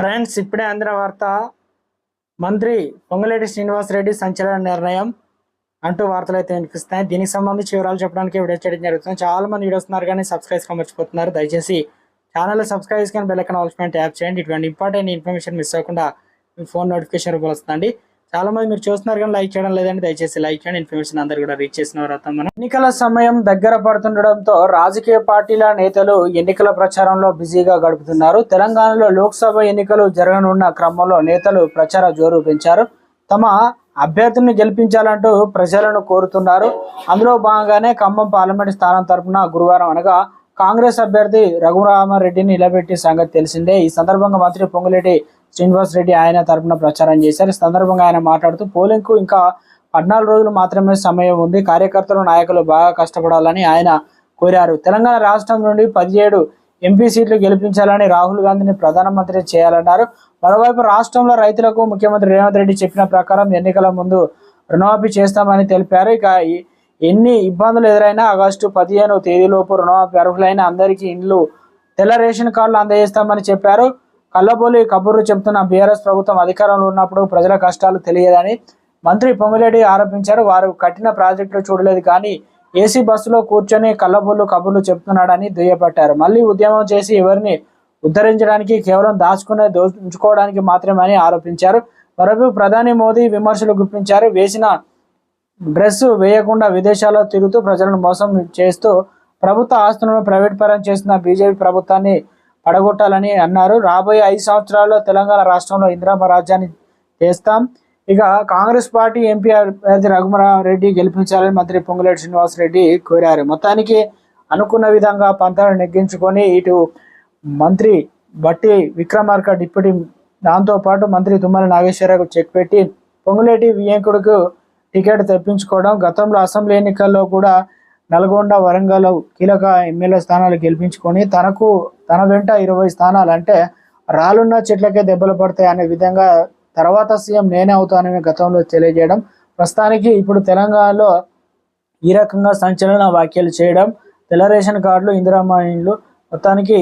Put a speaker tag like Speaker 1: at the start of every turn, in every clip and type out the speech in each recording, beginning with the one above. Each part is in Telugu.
Speaker 1: ఫ్రెండ్స్ ఇప్పుడే అందిన వార్త మంత్రి పొంగులేటి శ్రీనివాసరెడ్డి సంచలన నిర్ణయం అంటూ వార్తలు అయితే వినిపిస్తాయి దీనికి సంబంధించి వివరాలు చెప్పడానికి వీడియో చేయడం జరుగుతుంది. చాలా మంది వీడియోస్ ఉన్నారు కానీ సబ్స్క్రైబ్ మర్చిపోతున్నారు. దయచేసి ఛానల్ సబ్స్క్రైబ్ చేసుకొని బెల్ ఐకాన్ ఆల్స్మెంట్ యాప్ చేయండి. ఇటువంటి ఇంపార్టెంట్ ఇన్ఫర్మేషన్ మిస్ అవ్వకుండా మీ ఫోన్ నోటిఫికేషన్ రూపంలో చాలా మంది మీరు చూస్తున్నారు కానీ లైక్ చేయడం లేదండి. దయచేసి లైక్ చేయండి. ఇన్ఫర్మేషన్ అందరు కూడా రీచ్ చేసిన మనం. ఎన్నికల సమయం దగ్గర పడుతుండడంతో రాజకీయ పార్టీల నేతలు ఎన్నికల ప్రచారంలో బిజీగా గడుపుతున్నారు. తెలంగాణలో లోక్సభ ఎన్నికలు జరగనున్న క్రమంలో నేతలు ప్రచార జోరు పెంచారు. తమ అభ్యర్థిని గెలిపించాలంటూ ప్రజలను కోరుతున్నారు. అందులో భాగంగానే ఖమ్మం పార్లమెంట్ స్థానం తరపున గురువారం అనగా కాంగ్రెస్ అభ్యర్థి రఘురామారెడ్డిని నిలబెట్టి సంగతి తెలిసిందే. ఈ సందర్భంగా మంత్రి పొంగులేటి శ్రీనివాస్ రెడ్డి ఆయన తరపున ప్రచారం చేశారు. ఈ సందర్భంగా ఆయన మాట్లాడుతూ పోలింగ్కు ఇంకా పద్నాలుగు రోజులు మాత్రమే సమయం ఉంది. కార్యకర్తలు నాయకులు బాగా కష్టపడాలని ఆయన కోరారు. తెలంగాణ రాష్ట్రం నుండి పదిహేడు ఎంపీ సీట్లు గెలిపించాలని రాహుల్ గాంధీని ప్రధానమంత్రి చేయాలన్నారు. మరోవైపు రాష్ట్రంలో రైతులకు ముఖ్యమంత్రి రేవంత్ రెడ్డి చెప్పిన ప్రకారం ఎన్నికల ముందు రుణమాఫీ చేస్తామని తెలిపారు. ఇక ఎన్ని ఇబ్బందులు ఎదురైనా ఆగస్టు పదిహేను తేదీలోపు రుణమాఫీ అర్హులైన అందరికీ ఇండ్లు తెల్ల రేషన్ కార్డులు అందజేస్తామని చెప్పారు. కల్లబోలి కబుర్లు చెబుతున్న బీఆర్ఎస్ ప్రభుత్వం అధికారంలో ఉన్నప్పుడు ప్రజల కష్టాలు తెలియదని మంత్రి పొంగిరెడ్డి ఆరోపించారు. వారు కట్టిన ప్రాజెక్టులు చూడలేదు కానీ ఏసీ బస్సులో కూర్చొని కళ్ళబొల్లు కబుర్లు చెప్తున్నాడని దుయ్యపట్టారు మళ్ళీ ఉద్యమం చేసి ఎవరిని ఉద్ధరించడానికి కేవలం దాచుకునే దోచుకోవడానికి ఉంచుకోవడానికి మాత్రమే అని ఆరోపించారు. మరోవైపు ప్రధాని మోదీ విమర్శలు గుప్పించారు. వేసిన డ్రెస్ వేయకుండా విదేశాల్లో తిరుగుతూ ప్రజలను మోసం చేస్తూ ప్రభుత్వ ఆస్తులను ప్రైవేట్ పరం చేసిన బీజేపీ ప్రభుత్వాన్ని పడగొట్టాలని అన్నారు. రాబోయే ఐదు సంవత్సరాల్లో తెలంగాణ రాష్ట్రంలో ఇందిరామ రాజ్యాన్ని చేస్తాం ఇక కాంగ్రెస్ పార్టీ ఎంపీ అభ్యర్థి రఘుమరారెడ్డి గెలిపించాలని మంత్రి పొంగులేటి శ్రీనివాస్ రెడ్డి కోరారు. మొత్తానికి అనుకున్న విధంగా పంతాలను నెగ్గించుకొని ఇటు మంత్రి బట్టి విక్రమార్క డిప్యూటీ దాంతోపాటు మంత్రి తుమ్మల నాగేశ్వరరావు చెక్ పెట్టి పొంగులేటి వియంకుడుకు టికెట్ తెప్పించుకోవడం గతంలో అసెంబ్లీ ఎన్నికల్లో కూడా నల్గొండ వరంగల్ కీలక ఎమ్మెల్యే స్థానాలు గెలిపించుకొని తనకు తన వెంట ఇరవై స్థానాలు అంటే రాళ్ళున్న చెట్లకే దెబ్బలు పడతాయి అనే విధంగా తర్వాత సీఎం నేనే అవుతానని గతంలో తెలియజేయడం ప్రస్తుతానికి ఇప్పుడు తెలంగాణలో ఈ రకంగా సంచలన వ్యాఖ్యలు చేయడం తెల్ల రేషన్ కార్డులు ఇందిరామాయిన్లు మొత్తానికి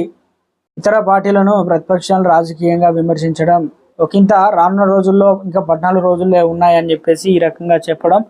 Speaker 1: ఇతర పార్టీలను ప్రతిపక్షాలు రాజకీయంగా విమర్శించడం ఒకంత రానున్న రోజుల్లో ఇంకా పద్నాలుగు రోజుల్లో ఉన్నాయని చెప్పేసి ఈ రకంగా చెప్పడం